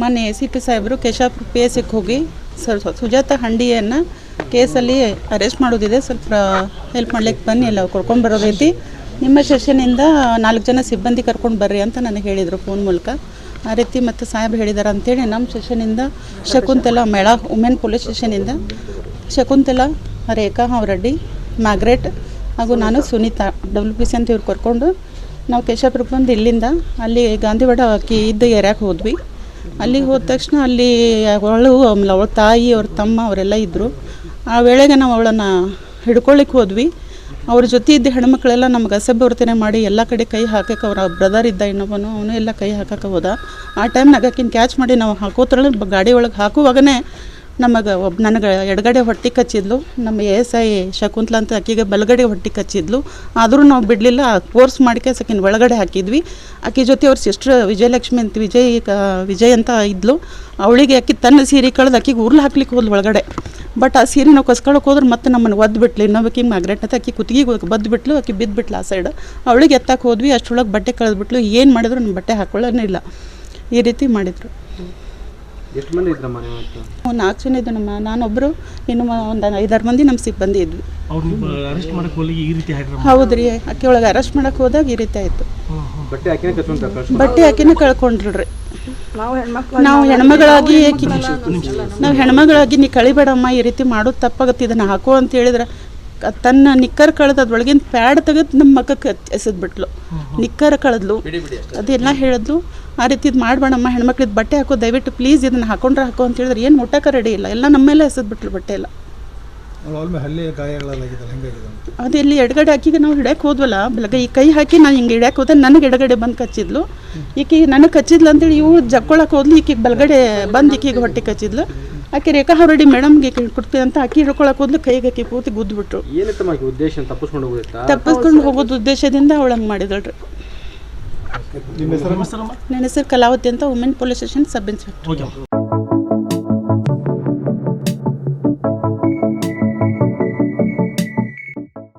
ಮೊನ್ನೆ A C P ಸಾಹೇಬರು Keshapura P S ಹೋಗಿ ಸರ್ ಸುಜಾತ ಹಂಡಿಯನ್ನು ಕೇಸಲ್ಲಿ ಅರೆಸ್ಟ್ ಮಾಡೋದಿದೆ. ಸ್ವಲ್ಪ ಹೆಲ್ಪ್ ಮಾಡ್ಲಿಕ್ಕೆ ಬನ್ನಿ, ಎಲ್ಲ ಕರ್ಕೊಂಡು ಬರೋದೈತಿ ನಿಮ್ಮ ಸೆಷನಿಂದ ನಾಲ್ಕು ಜನ ಸಿಬ್ಬಂದಿ ಕರ್ಕೊಂಡು ಬರ್ರಿ ಅಂತ ನನಗೆ ಹೇಳಿದರು ಫೋನ್ ಮೂಲಕ. ಆ ರೀತಿ ಮತ್ತು ಸಾಹೇಬ್ ಹೇಳಿದ್ದಾರೆ ಅಂತೇಳಿ ನಮ್ಮ ಸೆಷನಿಂದ ಶಕುಂತಲಾ ಮೇಳ ವುಮೆನ್ ಪೊಲೀಸ್ ಸ್ಟೇಷನಿಂದ ಶಕುಂತಲಾ, ರೇಖಾ ಅವರಡ್ಡಿ ಮ್ಯಾಗ್ರೇಟ್ ಹಾಗೂ ನಾನು ಸುನೀತಾ ಡಬ್ಲ್ಯೂ ಪಿ ಸಿ ಅಂತ ಇವ್ರು ಕರ್ಕೊಂಡು ನಾವು ಕೇಶಾಪುರಕ್ಕೆ ಬಂದು ಇಲ್ಲಿಂದ ಅಲ್ಲಿ ಗಾಂಧಿವಾಡ ಅಕ್ಕಿ ಇದ್ದ ಏರ್ಯಾಕ್ಕೆ ಹೋದ್ವಿ. ಅಲ್ಲಿಗೆ ಹೋದ ತಕ್ಷಣ ಅಲ್ಲಿ ಅವಳು, ಆಮೇಲೆ ಅವಳ ತಾಯಿ, ಅವ್ರ ತಮ್ಮ, ಅವರೆಲ್ಲ ಇದ್ದರು ಆ ವೇಳೆಗೆ ನಾವು ಅವಳನ್ನು ಹಿಡ್ಕೊಳ್ಳಿಕ್ಕೆ ಹೋದ್ವಿ. ಅವ್ರ ಜೊತೆ ಇದ್ದ ಹೆಣ್ಮಕ್ಳೆಲ್ಲ ನಮ್ಗೆ ಅಸಭ್ಯವರ್ತನೆ ಮಾಡಿ ಎಲ್ಲ ಕಡೆ ಕೈ ಹಾಕಕ್ಕೆ ಅವ್ರ ಬ್ರದರ್ ಇದ್ದ ಇನ್ನೊಬ್ಬನು, ಅವನು ಎಲ್ಲ ಕೈ ಹಾಕಕ್ಕೆ ಹೋದ. ಆ ಟೈಮ್ನಾಗ ಆಕಿನ ಕ್ಯಾಚ್ ಮಾಡಿ ನಾವು ಹಾಕೋತ್ರಳೆ ಗಾಡಿ ಒಳಗೆ ಹಾಕುವಾಗನೇ ನಮಗೆ ಒಬ್ ನನಗೆ ಎಡಗಡೆ ಹೊಟ್ಟೆ ಕಚ್ಚಿದ್ಲು, ನಮ್ಮ ಎ ಎಸ್ ಐ ಶಕುಂತ್ಲ ಅಂತ ಆಕಿಗೆ ಬಲಗಡೆ ಹೊಟ್ಟೆ ಕಚ್ಚಿದ್ಲು. ಆದರೂ ನಾವು ಬಿಡಲಿಲ್ಲ ಕೋರ್ಸ್ ಮಾಡ್ಕೆ ಸಕಿನ ಒಳಗಡೆ ಹಾಕಿದ್ವಿ. ಆಕೆ ಜೊತೆ ಅವ್ರ ಸಿಸ್ಟ್ರ್ ವಿಜಯಲಕ್ಷ್ಮಿ ಅಂತ ವಿಜಯ್ ವಿಜಯ್ ಅಂತ ಇದ್ಲು. ಅವಳಿಗೆ ಆಕಿ ತನ್ನ ಸೀರೆ ಕಳೆದು ಆಕಿಗೆ ಉರ್ಲು ಹಾಕ್ಲಿಕ್ಕೆ ಹೋದ್ಲು ಒಳಗಡೆ. ಬಟ್ ಆ ಸೀರೆ ನಾವು ಕಸ್ಕೊಳಕ್ಕೆ ಹೋದ್ರೆ ಮತ್ತೆ ನಮ್ಮನ್ನು ಒದ್ದು ಬಿಟ್ಲು. ಇನ್ನೊಬ್ಬಕಿ ಮ್ಯಾಗ್ರೆಟ್ ಅಂತ ಆಕೆ ಕುತ್ತಿಗೆ ಬದ್ದು ಬಿಟ್ಲು, ಆಕೆ ಬಿದ್ದು ಬಿಟ್ಲು ಆ ಸೈಡ್ ಅವಳಿಗೆ ಎತ್ತಕ್ಕೆ ಹೋದ್ವಿ, ಅಷ್ಟೊಳಗೆ ಬಟ್ಟೆ ಕಳೆದ್ಬಿಟ್ಲು ಏನು ಮಾಡಿದ್ರು ನಮ್ಮ ಬಟ್ಟೆ ಹಾಕೊಳ್ಳೋನೇ ಇಲ್ಲ. ಈ ರೀತಿ ಮಾಡಿದರು. ಎಷ್ಟು ಮಂದಿ ಇದ್ರಮ್ಮ ನೀವು ಇವತ್ತು ನಾವು ನಾಲ್ಕು ಜನ ಇದ್ದು ನಮ್ಮ ನಾನೊಬ್ಬರು ಇನ್ನು ಒಂದು ಐದಾರು ಮಂದಿ ನಮ್ಮ ಸಿಬ್ಬಂದಿ ಇದ್ವಿ. ಅವ್ರನ್ನ ಅರೆಸ್ಟ್ ಮಾಡಕ್ಕೆ ಹೋಗಿ ಈ ರೀತಿ ಹಾಕಿರ ಹೌದ್ರಿ ಆಕೆ ಒಳಗೆ ಅರೆಸ್ಟ್ ಮಾಡಕ್ಕೆ ಹೋದಾಗ ಈ ರೀತಿ ಆಯ್ತು. ಬಟ್ಟೆ ಹಾಕಿನೇ ಕಚ್ಕೊಂತ ಕಳ್ಸಿ ಬಟ್ಟೆ ಆಕಿನ ಕಳ್ಕೊಂಡ್ರಿ ನಾವು ಹೆಣ್ಮಗಳಾಗಿ ನಾವು ಹೆಣ್ಮಗಳಾಗಿ ನೀ ಕಳಿಬೇಡಮ್ಮ ಈ ರೀತಿ ಮಾಡೋದು ತಪ್ಪಾಗತ್ತೆ ಇದನ್ನ ಹಾಕೋ ಅಂತ ಹೇಳಿದ್ರೆ ತನ್ನ ನಿಕ್ಕರ್ ಕಳೆದು ಅದ್ರೊಳಗಿನ ಪ್ಯಾಡ್ ತೆಗೆದು ನಮ್ಮ ಮಕ್ಕಕ್ಕೆ ಎಸೆದ್ಬಿಟ್ಲು ನಿಕ್ಕರ್ ಕಳೆದ್ಲು. ಅದೆಲ್ಲ ಹೇಳಿದ್ಲು. ಆ ರೀತಿ ಇದು ಮಾಡಬೇಡಮ್ಮ ಹೆಣ್ಮಕ್ಳಿದ್ ಬಟ್ಟೆ ಹಾಕೋ ದಯವಿಟ್ಟು ಪ್ಲೀಸ್ ಇದನ್ನು ಹಾಕೊಂಡ್ರೆ ಹಾಕೋ ಅಂತ ಹೇಳಿದ್ರೆ ಏನು ಮುಟ್ಟಕ್ಕೆ ರೆಡಿ ಇಲ್ಲ. ಎಲ್ಲ ನಮ್ಮ ಮೇಲೆ ಎಸೆದ್ಬಿಟ್ಲು ಬಟ್ಟೆ ಎಲ್ಲ. ಅದು ಇಲ್ಲಿ ಎಡಗಡೆ ಹಾಕಿ ನಾವು ಹಿಡ್ಯಕ್ಕೆ ಹೋದ್ವಲ್ಲ ಬೆಳಗ್ಗೆ ಈ ಕೈ ಹಾಕಿ ನಾನು ಹಿಂಗೆ ಹಿಡ್ಯಕ್ಕೆ ಹೋದೆ ನನಗೆ ಎಡಗಡೆ ಬಂದು ಕಚ್ಚಿದ್ಲು. ಈಕಿ ನನಗೆ ಕಚ್ಚಿದ್ಲು ಅಂತೇಳಿ ಇವು ಜಕ್ಕೊಳಕ್ಕೆ ಹೋದ್ಲು ಈಕಿಗೆ ಬಲಗಡೆ ಬಂದು ಈಕಿಗೆ ಹೊಟ್ಟೆ ಕಚ್ಚಿದ್ಲು. ಆಕೆ ರೇಖಾ ಹೊರಡಿ ಮೇಡಮ್ಗೆ ಕೊಡ್ತೀವಿ ಅಂತ ಅಕ್ಕಿ ಹಿಡ್ಕೊಳಕ್ ಹೋದ್ಲು ಕೈಗೆ ಅಕ್ಕಿ ಪೂರ್ತಿ ಗುದ್ದುಬಿಟ್ರು. ಏನಿತ್ತಮ್ಮ ಆಕೆ ಉದ್ದೇಶ ತಪ್ಪಿಸ್ಕೊಂಡು ಹೋಗುತ್ತಾ ತಪ್ಪಿಸ್ಕೊಂಡು ಹೋಗೋದು ಉದ್ದೇಶದಿಂದ ಅವಳಂಗೆ ಮಾಡಿದಳ್ರಿ. ನಿಮ್ಮ ಹೆಸರು? ಹೆಸರಮ್ಮ ನನ್ನ ಹೆಸರು ಕಲಾವತಿ ಅಂತ women police station sub inspector okay.